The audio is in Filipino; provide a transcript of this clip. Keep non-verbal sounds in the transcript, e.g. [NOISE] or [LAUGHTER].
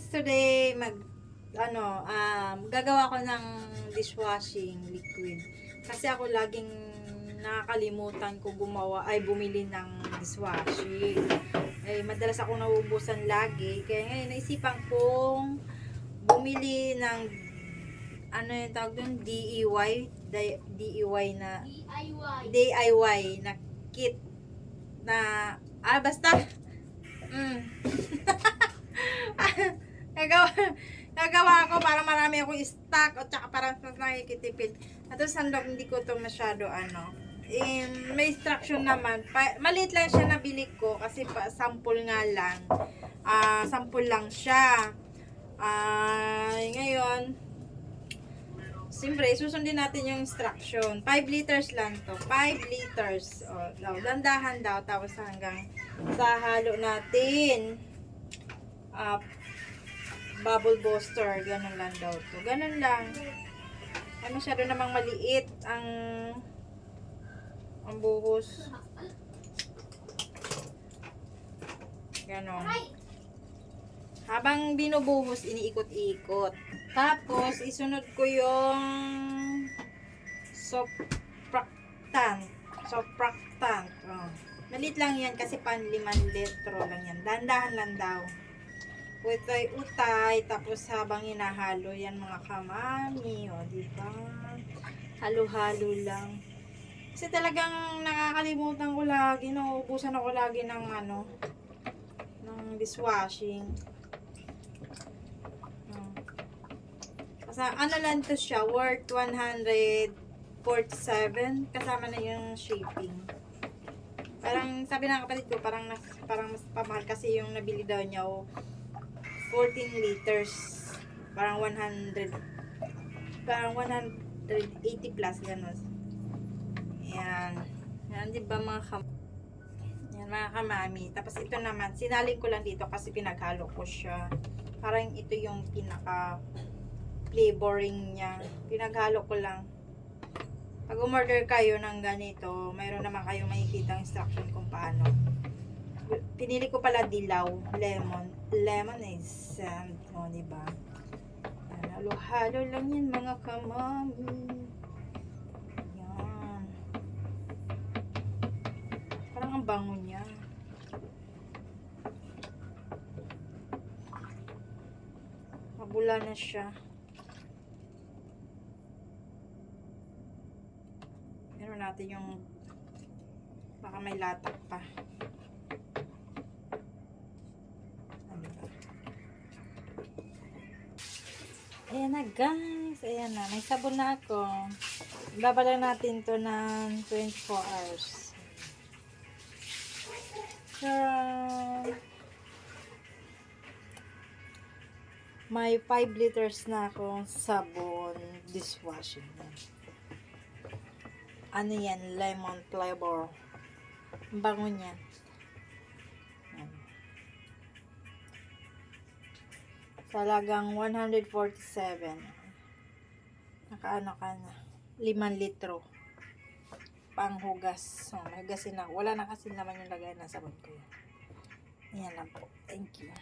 guys, today mag ano, um, gagawa ko ng dishwashing liquid. Kasi ako laging nakakalimutan ko gumawa ay bumili ng dishwashing. Eh madalas ako nauubusan lagi. Kaya ngayon naisipan kong bumili ng ano yung tawag doon? DIY? Di- DIY na DIY. DIY na kit na ah basta gagawa [LAUGHS] gagawa ko para marami akong stock at saka para mas nakikitipid at sa sandok hindi ko to masyado ano um, may instruction naman pa, maliit lang siya nabili ko kasi pa, sample nga lang ah sample lang siya ah ngayon Siyempre, susundin natin yung instruction. 5 liters lang to. 5 liters. O, daw, dandahan daw. Tapos hanggang sa halo natin. Uh, bubble booster. Ganun lang daw to. Ganun lang. Ay, masyado namang maliit ang ang buhos. Ganon. Habang binubuhos, iniikot-ikot. Tapos, isunod ko yung sopractant. Sopractant. Oh. Malit lang yan kasi pan 5 litro lang yan. Dandahan lang daw. Utay-utay. Tapos habang hinahalo yan mga kamami. O, diba? Halo-halo lang. Kasi talagang nakakalimutan ko lagi. Nauubusan ako lagi ng ano, ng dishwashing. Hmm. Kasi ano lang to siya, worth 147. Kasama na yung shipping. Parang sabi ng kapatid ko, parang parang mas pamahal kasi yung nabili daw niya o 14 liters. Parang 100 parang 180 plus ganun. Yan. Yan, di ba mga kam yan mga kamami. Tapos ito naman, sinalin ko lang dito kasi pinaghalo ko siya. Parang ito yung pinaka flavoring niya. Pinaghalo ko lang. Pag umorder kayo ng ganito, mayroon naman kayong makikita instruction kung paano. Pinili ko pala dilaw, lemon. Lemon is, um, oh, di ba? Yan, Halo-halo lang yan mga kamami. Yan. Parang ang bango niya. Mabula na siya. Meron natin yung baka may latak pa. Ano ba? Ayan na guys. Ayan na. May sabon na ako. Babala natin to ng 24 hours. Tara! May 5 liters na akong sabon dishwashing. Ano yan? Lemon flavor. Ang bango niya. Talagang 147. Nakaano ka na. 5 litro. Panghugas. So, may hugasin na. Wala na kasi naman yung lagay na sabon ko. Yan lang po. Thank you.